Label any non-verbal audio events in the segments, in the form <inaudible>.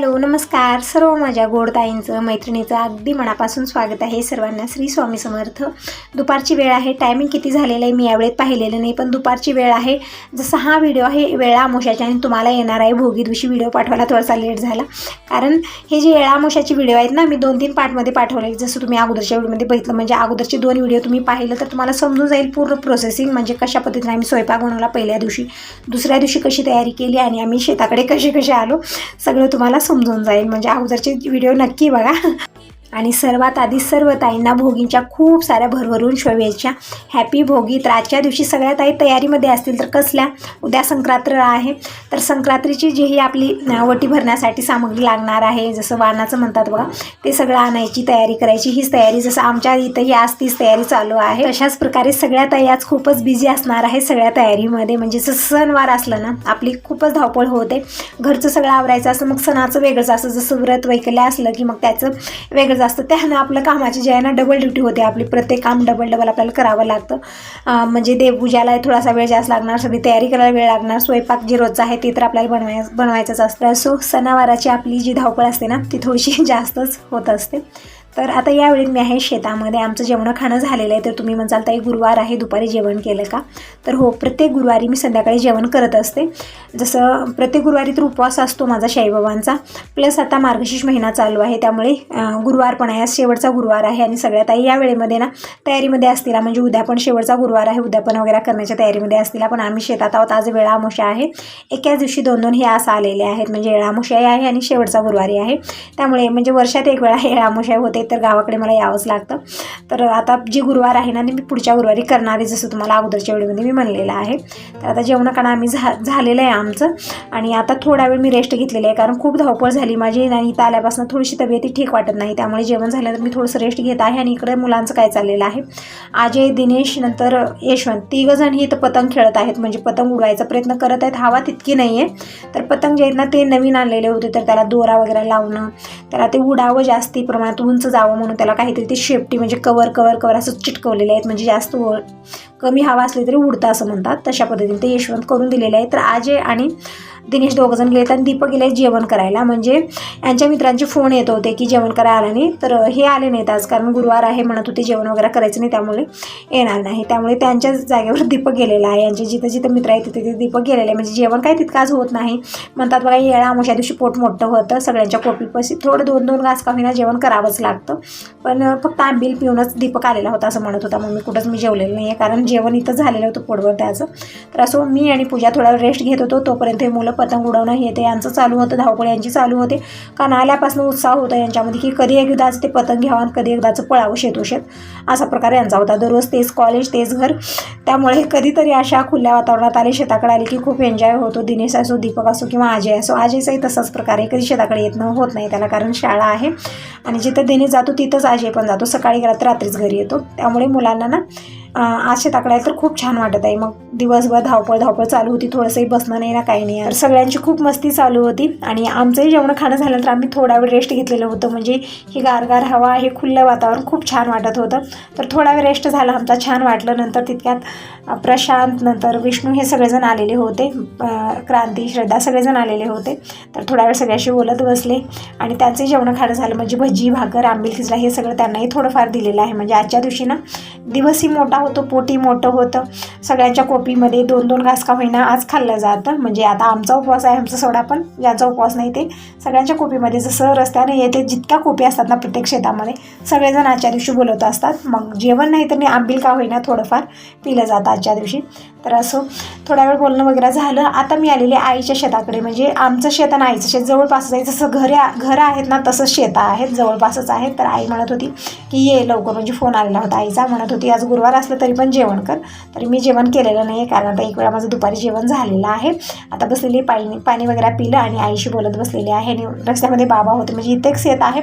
Hello नमस्कार. सर्व माझ्या गोडताईंचं मैत्रिणीचं अगदी मनापासून स्वागत आहे सर्वांना. श्री स्वामी समर्थ. दुपारची वेळ आहे. टायमिंग किती झालेलं आहे मी यावेळेत पाहिलेलं नाही पण दुपारची वेळ आहे. जसं हा व्हिडिओ आहे वेळा आमोशाची आणि तुम्हाला येणार आहे. भोगी दिवशी व्हिडिओ पाठवायला थोडासा लेट झाला. कारण हे जे येळामोशाचे व्हिडिओ आहेत ना मी दोन तीन पार्टमध्ये पाठवले. जसं तुम्ही अगोदरच्या व्हिडिओमध्ये बघितलं म्हणजे अगोदरचे दोन व्हिडिओ तुम्ही पाहिलं तर तुम्हाला समजून जाईल पूर्ण प्रोसेसिंग म्हणजे कशा पद्धतीने आम्ही स्वयंपाक बनवला पहिल्या दिवशी. दुसऱ्या दिवशी कशी तयारी केली आणि आम्ही शेताकडे कसे कसे आलो सगळं तुम्हाला समजून जाईल. म्हणजे अगोदरचे व्हिडिओ नक्की बघा. आणि सर्वात आधी सर्व ताईंना भोगींच्या खूप साऱ्या भरभरून शुभेच्छा. हॅपी भोगी. तर आजच्या दिवशी सगळ्या ताई तयारीमध्ये असतील तर कसल्या? उद्या संक्रांत्र आहे. तर संक्रांतीची जी ही आपली वटी भरण्यासाठी सामग्री लागणार आहे जसं वाणाचं म्हणतात बघा ते सगळं आणायची तयारी करायची. हीच तयारी जसं आमच्या इथंही आज तीच तयारी चालू आहे. तशाच प्रकारे सगळ्या ताई आज खूपच बिझी असणार आहे सगळ्या तयारीमध्ये. म्हणजे जसं सणवार असलं ना आपली खूपच धावपळ होते. घरचं सगळं आवरायचं असं मग सणाचं वेगळंच असं जसं व्रत वैकल्य असलं की मग त्याचं वेगळं गरज असतं. त्यानं आपलं कामाची जे आहे ना डबल ड्युटी होते आपली. प्रत्येक काम डबल डबल आपल्याला करावं लागतं. म्हणजे देवपूजाला थोडासा वेळ जास्त लागणार सगळी तयारी करायला वेळ लागणार. स्वयंपाक जे रोजचं आहे ते तर आपल्याला बनवाय बनवायचंच असतं. सो सणावाराची आपली जी धावपळ असते ना ती थोडीशी <laughs> जास्तच होत असते. तर आता यावेळी मी आहे शेतामध्ये. आमचं जेवण खाणं झालेलं आहे तर तुम्ही म्हणसाल ताई गुरुवार आहे दुपारी जेवण केलं का? तर हो प्रत्येक गुरुवारी मी संध्याकाळी जेवण करत असते. जसं प्रत्येक गुरुवारी तर उपवास असतो माझा शाईबाबांचा. प्लस आता मार्गशीर्ष महिना चालू आहे त्यामुळे गुरुवार पण आहे आज शेवटचा गुरुवार आहे आणि सगळ्यात आई या वेळेमध्ये ना तयारीमध्ये असतील. म्हणजे उद्या पण शेवटचा गुरुवार आहे उद्या पण वगैरे करण्याच्या तयारीमध्ये असतील. पण आम्ही शेतात आहोत आज वेळामोशा आहे. एकाच दिवशी दोन दोन हे असं आलेले आहेत म्हणजे येळामोशाही आहे आणि शेवटचा गुरुवारी आहे. त्यामुळे म्हणजे वर्षात एक वेळा येळामुशाही होते. तर गावाकडे मला यावंच लागतं. तर आता जे गुरुवार आहे ना मी पुढच्या गुरुवारी करणारे जसं तुम्हाला अगोदरच्या वेळेमध्ये मी म्हणलेलं आहे. तर आता जेवणाकडं आम्ही झा झालेलं आहे आमचं. आणि आता थोडा वेळ मी रेस्ट घेतलेली आहे कारण खूप धावपळ झाली माझी. आणि इथं आल्यापासून थोडीशी तब्येती ठीक वाटत नाही. त्यामुळे जेवण झाल्यानंतर मी थोडंसं रेस्ट घेत आहे आणि इकडे मुलांचं काय चाललेलं आहे. अजय दिनेश नंतर यशवंत. तिघंजण ही इथं पतंग खेळत आहेत. म्हणजे पतंग उडवायचा प्रयत्न करत आहेत. हवा तितकी नाही आहे तर पतंग जे आहेत ना ते नवीन आणलेले होते. तर त्याला दोरा वगैरे लावणं त्याला ते उडावं जास्ती प्रमाणात. उंच जावं म्हणून त्याला काहीतरी ते शेपटी म्हणजे कवर कवर कवर असं चिटकवलेले आहेत. म्हणजे जास्त कमी हवा असली तरी उडतं असं म्हणतात. तशा पद्धतीने ते यशवंत करून दिलेले आहे तर आजे आणि दिनेश दोघंजण गेलेत आणि दीपक गेले जेवण करायला. म्हणजे यांच्या मित्रांचे फोन येत होते की जेवण करायला आलं नाही. तर हे आले नाहीत आज कारण गुरुवार आहे म्हणत होते जेवण वगैरे करायचं नाही त्यामुळे येणार नाही. त्यामुळे त्यांच्या जागेवर दीपक गेलेला आहे. यांचे जिथं जिथं मित्र आहेत तिथे तिथे दीपक गेलेले आहे. म्हणजे जेवण काय तितकं आज होत नाही. म्हणतात बघा येळा आमुषा दिवशी पोट मोठं होतं. सगळ्यांच्या कोपीपाशी थोडं दोन दोन घास का होईना जेवण करावंच लागतं. पण फक्त आंबील पिऊनच दीपक आलेला होता असं म्हणत होता. मग मी कुठंच मी जेवलेलं नाही आहे कारण जेवण इथं झालेलं होतं पोटवर त्याचं. तर असं मी आणि पूजा थोडा रेस्ट घेत होतो. तोपर्यंत हे मुलं पतंग उडवणं हे ते यांचं चालू होतं धावपळ यांची चालू होते. कारण आल्यापासून उत्साह होता यांच्यामध्ये की कधी एकदाच ते पतंग घ्यावं आणि कधी एकदाचं पळावं शेतोशेत असा प्रकार यांचा होता दररोज तेच कॉलेज तेच घर. त्यामुळे कधीतरी अशा खुल्या वातावरणात आले शेताकडे आले की खूप एन्जॉय होतो दिनेश असो दीपक असो किंवा अजय असो अजयचाही तसाच प्रकार आहे कधी शेताकडे येत न होत नाही त्याला कारण शाळा आहे. आणि जिथं दिनेश जातो तिथंच अजय पण जातो. सकाळी रात्रीच घरी येतो. त्यामुळे मुलांना ना आज शेताकडे आहे तर खूप छान वाटत आहे. मग दिवसभर धावपळ धावपळ चालू होती. थोडंसंही बसणं नाही ना काही नाही. तर सगळ्यांची खूप मस्ती चालू होती. आणि आमचंही जेवण खाणं झाल्यानंतर आम्ही थोडा वेळ रेस्ट घेतलेलं होतं. म्हणजे ही गारगार हवा हे खुलं वातावरण खूप छान वाटत होतं. तर थोडा वेळ रेस्ट झाला. आमचा छान वाटलं. नंतर तितक्यात प्रशांत नंतर विष्णू हे सगळेजण आलेले होते. क्रांती श्रद्धा सगळेजण आलेले होते. तर थोडा वेळ सगळ्याशी बोलत बसले. आणि त्यांचे जेवण खाणं झालं. म्हणजे भजी भाकर आंबील खिचला हे सगळं त्यांनाही थोडंफार दिलेलं आहे. म्हणजे आजच्या दिवशी ना दिवसही मोठा होतो पोटी मोठं होतं. सगळ्यांच्या कोपीमध्ये दोन दोन घास का होईना आज खाल्लं जातं. म्हणजे आता आमचा उपवास आहे आमचा सोडा पण ज्यांचा उपवास नाही ते. सगळ्यांच्या कोपीमध्ये जसं रस्त्याने येते जितक्या कोपी असतात ना प्रत्येक शेतामध्ये सगळेजण आजच्या दिवशी बोलवत असतात. मग जेवण नाही तर मी आंबील का होईना थोडंफार पिलं जातं आजच्या दिवशी. तर असं थोडा वेळ बोलणं वगैरे झालं. आता मी आलेले आईच्या शेताकडे. म्हणजे आमचं शेत आणि आईचं शेत जवळपासच आहे. जसं घरे घरं आहेत ना तसंच शेतं आहेत जवळपासच आहेत. तर आई म्हणत होती की ये लवकर. म्हणजे फोन आलेला होता आईचा. म्हणत होती आज गुरुवार असतो तरी पण जेवण कर. तरी मी जेवण केलेलं नाही आहे कारण आता एक वेळा माझं दुपारी जेवण झालेलं आहे. आता बसलेली पाणी पाणी वगैरे पिलं आणि आईशी बोलत बसलेली आहे आणि रस्त्यामध्ये बाबा होते म्हणजे इथेच येत आहे.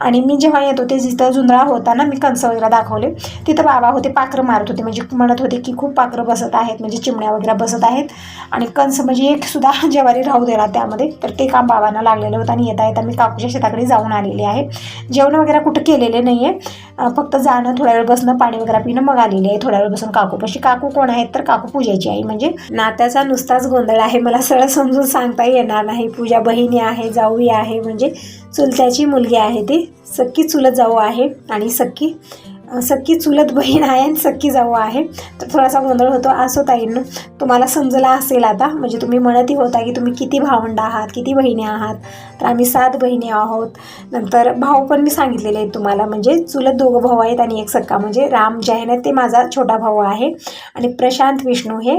आणि मी जेव्हा येत होते जिथं जुंधळा होता ना मी कंस वगैरे दाखवले. तिथं बाबा होते पाखरं मारत होते. म्हणजे म्हणत होते की खूप पाखरं बसत आहेत म्हणजे चिमण्या वगैरे बसत आहेत. आणि कंस म्हणजे एक सुद्धा <laughs> ज्वारी राहू देणार त्यामध्ये. तर ते काम बाबांना लागलेलं होतं आणि येता येता मी काकूच्या शेताकडे जाऊन आलेली आहे. जेवण वगैरे कुठं केलेले नाही आहे फक्त जाणं थोड्या वेळ बसणं पाणी वगैरे पिणं मग आलेली आहे थोड्या वेळ बसून काकूपाशी काकू कोण आहेत तर काकू पूजेची आई. म्हणजे नात्याचा नुसताच गोंधळ आहे. मला सरळ समजून सांगता येणार नाही. पूजा बहिणी आहे जाऊही आहे. म्हणजे चुलत्याची मुलगी आहे ती. सक्की चुलत जाऊ आहे आणि सक्की सख्खी चुलत बहीण आहे आणि सख्खी जाऊ आहे. तर थोडासा गोंधळ होतो. असो ताईंनो तुम्हाला समजला असेल आता म्हणजे तुम्ही म्हणतही होता की तुम्ही किती भावंड आहात किती बहिणी आहात. तर आम्ही सात बहिणी आहोत. नंतर भाऊ पण मी सांगितलेले आहेत तुम्हाला म्हणजे चुलत दोघं भाऊ आहेत आणि एक सक्का म्हणजे राम जे आहे ना ते माझा छोटा भाऊ आहे. आणि प्रशांत विष्णू हे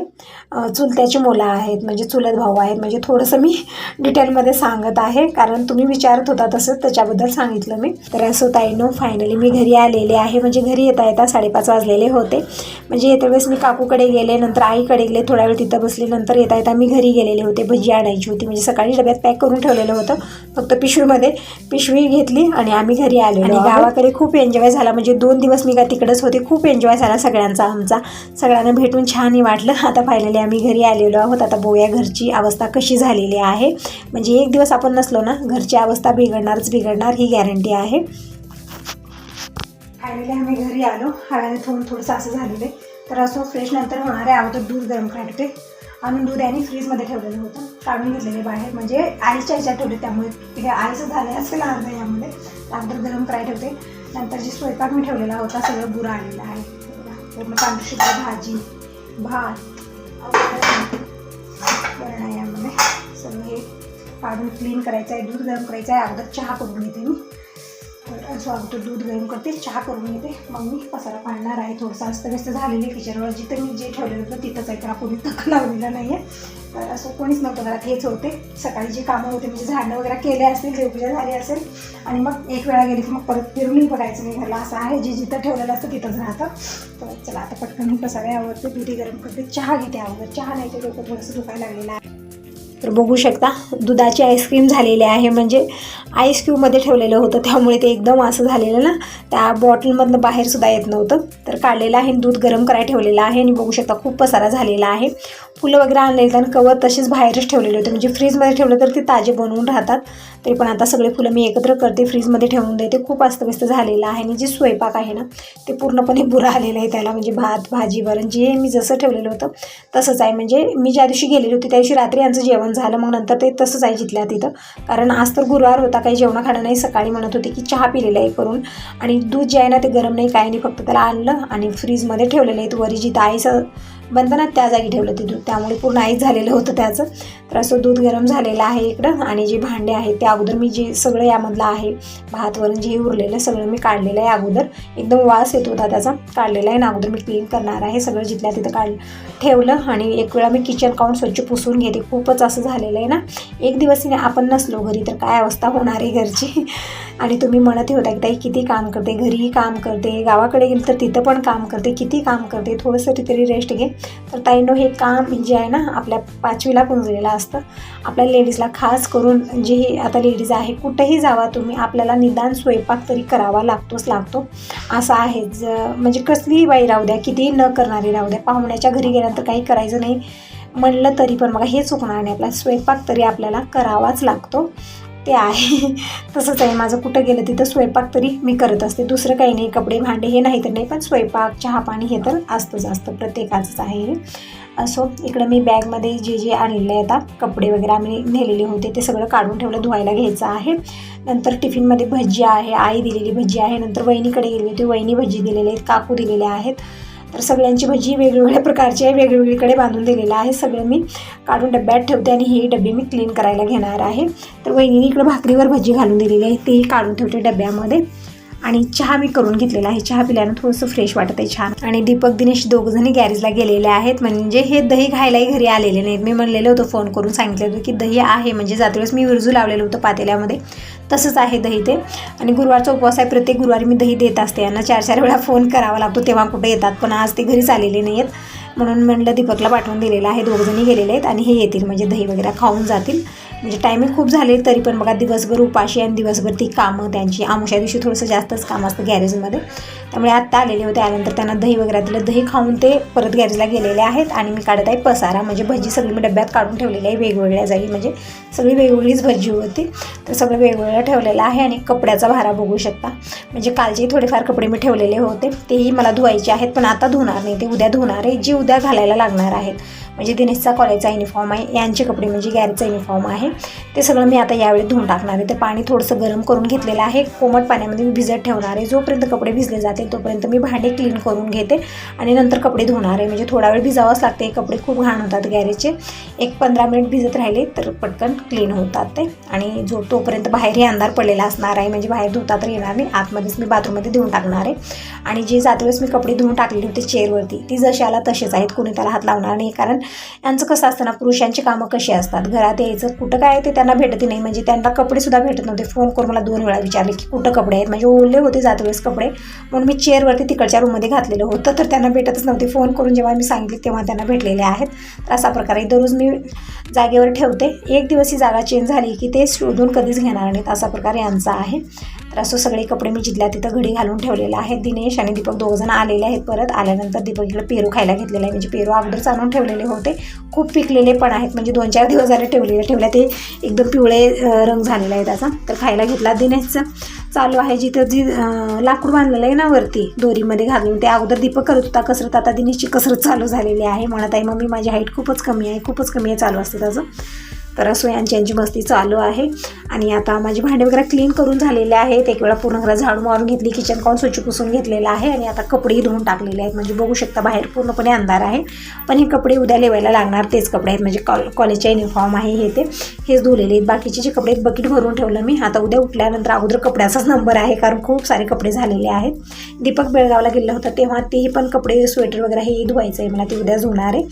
चुलत्याची मुलं आहेत म्हणजे चुलत भाऊ आहेत. म्हणजे थोडंसं मी डिटेलमध्ये सांगत आहे कारण तुम्ही विचारत होता तसं त्याच्याबद्दल सांगितलं मी. तर असो ताईनो फायनली मी घरी आलेले आहे म्हणजे घरी येता येता साडेपाच वाजलेले होते. म्हणजे येत्या वेळेस मी काकूकडे गेले नंतर आईकडे गेले थोड्या वेळ तिथं बसले नंतर येता येता मी घरी गेलेले होते. भजी आणायची होती. म्हणजे सकाळी डब्यात पॅक करून ठेवलेलं होतं. फक्त पिशवीमध्ये पिशवी घेतली आणि आम्ही घरी आलेलो. आणि गावाकडे खूप एन्जॉय झाला. म्हणजे दोन दिवस मी का तिकडेच होते. खूप एन्जॉय झाला सगळ्यांचा आमचा. सगळ्यांना भेटून छानही वाटलं. <laughs> आता फायनली आम्ही घरी आलेलो आहोत. आता बघूया घरची अवस्था कशी झालेली आहे. म्हणजे एक दिवस आपण नसलो ना घरची अवस्था बिघडणारच बिघडणार ही गॅरंटी आहे. फायनली आम्ही घरी आलो. हव्याने थोडं थोडंसं असं झालेलं आहे. तर असं फ्रेश नंतर होणार आहे अगोदर दूध गरम करायला होते. आणून दूध आणि फ्रीजमध्ये ठेवलेलं होतं. काढून घेतलेले बाहेर. म्हणजे आईच्या ह्याच्यात ठेवले त्यामुळे ते आईचं झालं असेल अर्धा यामध्ये अगोदर गरम करायला ठेवते. नंतर जे स्वयंपाक मी ठेवलेला होता सगळं बुरा आलेला आहे. पूर्ण तांदूळ भाजी भात वरण आहे यामध्ये सगळं हे काढून क्लीन करायचं आहे. दूध गरम करायचं आहे. अगोदर चहा करून घेते मी. तर अगोदर दूध गरम करते चहा करून घेते मग मी पसारा पाडणार आहे थोडंसं अस्तव्यस्त झालेली किचनवर जिथं मी जे ठेवलेलं होतं तिथंच आहे त्याला कोणी तक लावलेलं नाही आहे तर असं कोणीच नव्हतं घरात हेच होते. सकाळी जे कामं होते म्हणजे झाडं वगैरे केले असतील देवपूजा झाली असेल आणि मग एक वेळा गेली की मग परत फिरूनही बघायचं नाही घरला असं आहे जे जिथं ठेवलेलं असतं तिथंच राहतं. तर चला आता पटकन मी पसारा आवडते दुधी गरम करते चहा घेते अगोदर चहा नाही तर डोकं थोडंसं दुखायला लागलेलं आहे. तर बघू शकता दुधाची आईस्क्रीम झालेली आहे. म्हणजे आईस क्यूबमध्ये ठेवलेलं होतं त्यामुळे ते एकदम असं झालेलं ना. त्या बॉटलमधनं बाहेरसुद्धा येत नव्हतं. तर काढलेलं आहे आणि दूध गरम करायला ठेवलेलं आहे आणि बघू शकता खूप पसारा झालेला आहे. फुलं वगैरे आणलेली आणि कवर तसेच बाहेरच ठेवलेले होते. म्हणजे फ्रीजमध्ये ठेवलं तर ते ताजे बनवून राहतात. तरी पण आता सगळे फुलं मी एकत्र करते फ्रीजमध्ये ठेवून देते. खूप अस्तव्यस्त झालेलं आहे आणि जे स्वयंपाक आहे ना ते पूर्णपणे <laughs> बुरा आलेलं आहे त्याला. म्हणजे भात भाजी वरण जे मी जसं ठेवलेलं होतं तसंच आहे. म्हणजे मी ज्या दिवशी गेलेली होती त्या दिवशी रात्री यांचं जेवण झालं. मग नंतर ते तसंच आहे जिथल्या तिथं. कारण आज तर गुरुवार होता काही जेवण खाणं नाही. सकाळी म्हणत होते की चहा पिलेला आहे करून. आणि दूध जे आहे ना ते गरम नाही काही नाही. फक्त त्याला आणलं आणि फ्रीजमध्ये ठेवलेलं आहे. वरी जिथं आईचं बनताना त्या जागी ठेवलं ते दूध त्यामुळे पूर्ण आईच झालेलं होतं त्याचं. तर असं दूध गरम झालेलं आहे इकडं आणि जे भांडे आहेत ते अगोदर मी जे सगळं यामधलं आहे भात वरण जे उरलेलं सगळं मी काढलेलं आहे अगोदर. एकदम वास येत होता त्याचा. काढलेला आहे ना अगोदर मी क्लीन करणार आहे. सगळं जिथल्या तिथं काढ ठेवलं आणि एक वेळा मी किचन काउंट स्वच्छ पुसून घेते. खूपच असं झालेलं आहे ना. एक दिवस आपण नसलो घरी तर काय अवस्था होणार आहे घरची? <laughs> आणि तुम्ही म्हणत होता की ताई किती काम करते? घरीही काम करते. गावाकडे गेलं तर तिथं पण काम करते. किती काम करते? थोडंसं तरी रेस्ट घे. तर ताईंनो हे काम जे आहे ना आपल्या पाचवीला पुंजलेलं असतं. आपल्या लेडीजला खास करून जे हे आता लेडीज आहे कुठेही जावा तुम्ही आपल्याला निदान स्वयंपाक तरी करावा लागतोच लागतो. असं आहे. ज म्हणजे कसलीही बाई राहू द्या कितीही न करणारी राहू द्या पाहुण्याच्या घरी गेल्यानंतर काही करायचं नाही. म्हणलं तरी पण बघा हे चुकणार नाही आपला. स्वयंपाक तरी आपल्याला करावाच लागतो. ते आहे. <laughs> तसंच आहे. माझं कुठं गेलं तिथं स्वयंपाक तरी मी करत असते. दुसरं काही नाही. कपडे भांडे हे नाही तर नाही पण स्वयंपाक चहा पाणी हे तर असतंच असतं. प्रत्येकाचंच आहे हे. असो इकडं मी बॅगमध्ये जे जे आणलेले आहेत आता कपडे वगैरे आम्ही नेलेले होते ते सगळं काढून ठेवलं धुवायला घ्यायचं आहे. नंतर टिफिनमध्ये भजी आहे आई दिलेली भजी आहे नंतर वहिनीकडे गेली होती वहिनी भजी दिलेले आहेत काकू दिलेले आहेत. तर सगळ्यांची भजी वेगवेगळ्या प्रकारची आहे वेगवेगळीकडे बांधून दिलेलं आहे सगळं मी काढून डब्यात ठेवते आणि ही डबे मी क्लीन करायला घेणार आहे. तर वहिनीने इकडं भाकरीवर भजी घालून दिलेली आहे तेही काढून ठेवते डब्यामध्ये. आणि चहा मी करून घेतलेला आहे. चहा पिल्यानं थोडंसं फ्रेश वाटत आहे छान. आणि दीपक दिनेश दोघंजणी गॅरेजला गेलेले आहेत. म्हणजे हे दही खायलाही घरी आलेले नाहीत. मी म्हणलेलं होतं फोन करून सांगितलं होतं की दही आहे. म्हणजे जातेवेळेस मी विरजू लावलेलं होतं पातेल्यामध्ये. तसंच आहे दही ते. आणि गुरुवारचा उपवास आहे. प्रत्येक गुरुवारी मी दही देत असते. यांना चार चार वेळा फोन करावा लागतो. तेव्हा कुठे येतात. पण आज ते घरीच आलेले नाही आहेत म्हणून म्हणलं दीपकला पाठवून दिलेलं आहे. दोघजणी गेलेले आहेत आणि हे येतील. म्हणजे दही वगैरे खाऊन जातील. म्हणजे टायमिंग खूप झाले तरी पण बघा दिवसभर उपाशी आणि दिवसभर ती कामं त्यांची आमुषा दिवशी थोडंसं जास्तच काम असतं गॅरेजमध्ये त्यामुळे आत्ता आलेले होते. आल्यानंतर त्यांना दही वगैरे दिलं. दही खाऊन ते परत गॅरेजला गेलेले आहेत आणि मी काढत आहे पसारा. म्हणजे भजी सगळी मी डब्यात काढून ठेवलेली आहे वेगवेगळ्या जागी. म्हणजे सगळी वेगवेगळीच भजी होती. तर सगळं वेगवेगळं ठेवलेलं आहे आणि कपड्याचा भारा बघू शकता. म्हणजे कालचे थोडेफार कपडे मी ठेवलेले होते. तेही मला धुवायचे आहेत पण आता धुणार नाही. ते उद्या धुणार आहे. जी उद्या घालायला लागणार आहेत. म्हणजे दिनेशचा कॉलेजचा युनिफॉर्म आहे यांचे कपडे म्हणजे गॅरेजचा युनिफॉर्म आहे. ते सगळं मी आता यावेळी धुवून टाकणार आहे. ते पाणी थोडंसं गरम करून घेतलेलं आहे. कोमट पाण्यामध्ये मी भिजत ठेवणार आहे. जोपर्यंत कपडे भिजले जातील तोपर्यंत मी भांडे क्लीन करून घेते आणि नंतर कपडे धुणार आहे. म्हणजे थोडा वेळ भिजावंच लागते. कपडे खूप घाण होतात गॅरेजचे. एक पंधरा मिनिट भिजत राहिले तर पटकन क्लीन होतात ते. आणि जो तोपर्यंत बाहेरही अंधार पडलेला असणार आहे म्हणजे बाहेर धुता तर येणार नाही. आतमध्येच मी बाथरूममध्ये धुवून टाकणार आहे. आणि जे जाते वेळेस मी कपडे धुवून टाकलेले होते चेअरवरती ती जशी आला तसेच आहेत. कोणी त्याला हात लावणार नाही कारण यांचं कसं असतं ना पुरुषांची कामं कशी असतात? घरात यायचं कुठं काय ते त्यांना भेटत नाही. म्हणजे त्यांना कपडेसुद्धा भेटत नव्हते. फोन करून मला दोन वेळा विचारले की कुठं कपडे आहेत? म्हणजे ओले होते जाते वेळेस कपडे. म्हणून मी चेअरवरती तिकडच्या रूममध्ये घातलेलं होतं तर त्यांना भेटतच नव्हते. फोन करून जेव्हा मी सांगितले तेव्हा त्यांना भेटलेले आहेत. तर अशा प्रकारे दररोज मी जागेवर ठेवते. एक दिवस ही जागा चेंज झाली की ते शोधून कधीच घेणार नाहीत असा प्रकारे यांचा आहे. तर सगळे कपडे मी जिथल्या तिथं घडी घालून ठेवलेला आहे. दिनेश आणि दीपक दोघंजण आलेले आहेत परत. आल्यानंतर दीपक इकडे पेरू खायला घेतलेला आहे. म्हणजे पेरू अगोदरच आणून ठेवलेले होते. खूप पिकलेले पण आहेत. म्हणजे दोन चार दिवस झाले ठेवलेले. ठेवल्या ते एकदम पिवळे रंग झालेला आहे त्याचा. तर खायला घेतला दिनेशचं. चालू आहे जिथं जी लाकूड बांधलेलं आहे ना वरती दोरीमध्ये घालून. ते अगोदर दीपक करत होता कसरत. आता दिनेशची कसरत चालू झालेली आहे. म्हणत आहे मम्मी माझी हाईट खूपच कमी आहे. खूपच कमी आहे. चालू असते त्याचं तर असो यांची यांची मस्ती चालू आहे. आणि आता माझी भांडे वगैरे क्लीन करून झालेले आहेत. एक वेळा पूर्ण घरा झाडू मारून घेतली किचन कॉन स्वच्छ पुसून घेतलेलं आहे. आणि आता कपडेही धुवून टाकलेले आहेत. म्हणजे बघू शकता बाहेर पूर्णपणे अंधार आहे. पण हे कपडे उद्या लेवायला लागणार. तेच कपडे आहेत. म्हणजे कॉल कॉलेजच्या युनिफॉर्म आहे हे ते. हेच धुलेले आहेत. बाकीचे जे कपडे आहेत बकेट भरून ठेवलं मी. आता उद्या उठल्यानंतर अगोदर कपड्याचाच नंबर आहे. कारण खूप सारे कपडे झालेले आहेत. दीपक बेळगावला गेला होता तेव्हा तेही पण कपडे स्वेटर वगैरे हे धुवायचं आहे मला ते उद्या धुणार आहे.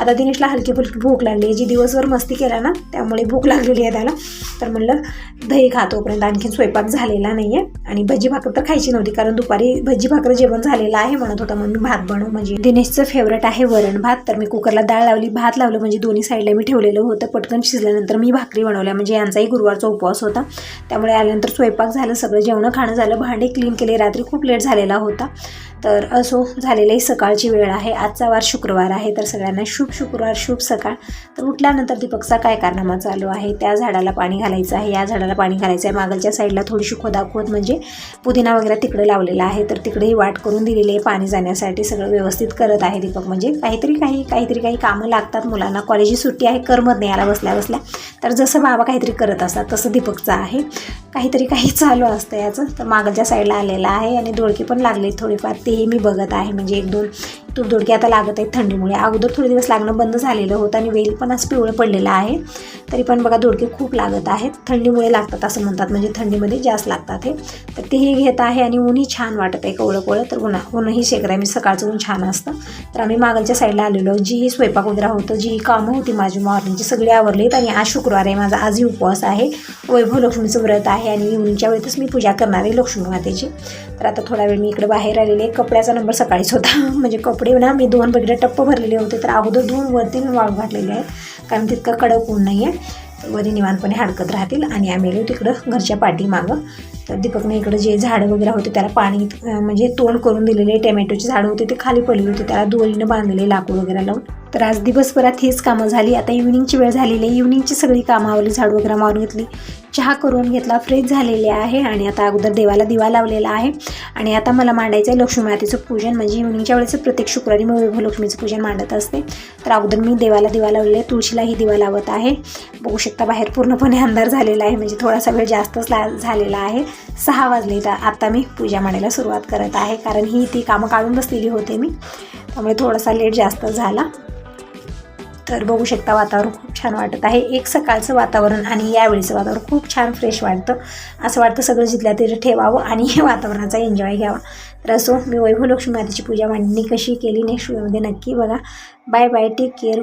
आता दिनेशला हलकी फुलकी भूक लागली आहे. जी दिवसभर मस्ती केला ना त्यामुळे भूक लागलेली आहे त्याला. तर म्हणलं दही खातोपर्यंत आणखीन स्वयंपाक झालेला नाही आहे आणि भजी भाकर तर खायची नव्हती कारण दुपारी भजी भाकर जेवण झालेलं आहे म्हणत होता म्हणून भात बनव म्हणजे. दिनेशचं फेवरेट आहे वरण भात. तर मी कुकरला डाळ लावली. भात लावलं म्हणजे दोन्ही साईडला मी ठेवलेलं होतं. पटकन शिजल्यानंतर मी भाकरी बनवल्या. म्हणजे यांचाही गुरुवारचा उपवास होता. त्यामुळे आल्यानंतर स्वयंपाक झालं. सगळं जेवणं खाणं झालं. भांडे क्लीन केले. रात्री खूप लेट झालेला होता. तर असो झालेली सकाळची वेळ आहे. आजचा वार शुक्रवार आहे. तर सगळ्यांना शुभ शुक्रवार शुभ सकाळ. तर उठल्यानंतर दीपकचा काय कारण कारनामा चालू आहे. त्या झाडाला पाणी घालायचं आहे. या झाडाला पाणी घालायचं आहे. मागलच्या साईडला थोडीशी खोदाखोद म्हणजे पुदिना वगैरे तिकडे लावलेला आहे. तर तिकडेही वाट करून दिलेली आहे पाणी जाण्यासाठी. सगळं व्यवस्थित करत आहे दीपक. म्हणजे काहीतरी काही काहीतरी काही कामं लागतात मुलांना. कॉलेजची सुट्टी आहे. करमत नाही याला बसल्या बसल्या. तर जसं बाबा काहीतरी करत असतात तसं दीपकचं आहे. काहीतरी काही <laughs> चालू असतं याचं. तर मागलच्या साईडला आलेलं आहे आणि डोळके पण लागले थोडेफार. तेही मी बघत आहे. म्हणजे एक दोन तूर आता लागत आहेत थंडीमुळे. अगोदर थोडे दिवस लागणं बंद झालेलं होतं आणि वेल पण असं पिवळं पडलेलं आहे. तरी पण बघा दोडके खूप लागत आहेत. थंडीमुळे लागतात असं म्हणतात म्हणजे थंडीमध्ये जास्त लागतात हे. तर तेही घेत आहे आणि ऊनही छान वाटत आहे कवळं कवळं. तर उन्हा ऊनही शेकत आहे. म्हणजे सकाळचं ऊन छान असतं. तर आम्ही मागलच्या साईडला आलेलो जी स्वयंपाक वगैरे होतं जी कामं होती माझी मॉर्निंगची सगळी आवरलीत आणि आज शुक्रवार आहे माझा आजही उपवास आहे. वैभव लक्ष्मीचं व्रत आहे आणि इव्हनिंगच्या वेळेतच मी पूजा करणार आहे लक्ष्मी मातेची. तर आता थोडा वेळ मी इकडे बाहेर आलेले कपड्याचा नंबर सकाळीच होता. <laughs> म्हणजे कप कपडे ना मी दोन बकेट टप्प भरलेले होते तर अगोदर धुवून वरती मी वाळू घातलेले आहेत कारण तितकं कडक ऊन नाही आहे वरी निवांतपणे हडकत राहतील आणि आम्ही तिकडं घरच्या पाठीमागं. तर दीपकने इकडं जे झाडं वगैरे होते त्याला पाणी म्हणजे तोंड करून दिलेले टोमॅटोचे झाडं होते ते खाली पडले होते त्याला दोरीनं बांधलेले लाकूड वगैरे लावून. तर आज दिवसभरात हीच कामं झाली. आता इव्हिनिंगची वेळ झालेली आहे. इव्हिनिंगची सगळी कामं आवली झाड वगैरे मारून घेतली. चहा करून घेतला फ्रेश झालेले आहे आणि आता अगोदर देवाला दिवा लावलेला आहे. आणि आता मला मांडायचं आहे लक्ष्मी मातेचं पूजन. म्हणजे इव्हिनिंगच्या वेळेस प्रत्येक शुक्रवारी मी लक्ष्मीचं पूजन मांडत असते. तर अगोदर मी देवाला दिवा लावलेला आहे. तुळशीलाही दिवा लावत आहे. बघू शकता बाहेर पूर्णपणे अंधार झालेला आहे. म्हणजे थोडासा वेळ जास्तच ला झालेला आहे. सहा वाजले. तर आता मी पूजा मांडायला सुरुवात करत आहे कारण ही ती कामं काढून बसलेली होते मी. त्यामुळे थोडासा लेट जास्त झाला. तर बघू शकता वातावरण खूप छान वाटत आहे. एक सकाळचं वातावरण आणि यावेळीचं वातावरण खूप छान फ्रेश वाटतं. असं वाटतं सगळं जिथल्या तिथे ठेवावं आणि <laughs> वातावरणाचा एन्जॉय घ्यावा. तर असो मी वैभव लक्ष्मी मातेची पूजा मांडणी कशी केली नेक्स्ट व्हिडिओमध्ये नक्की बघा. Bye bye take care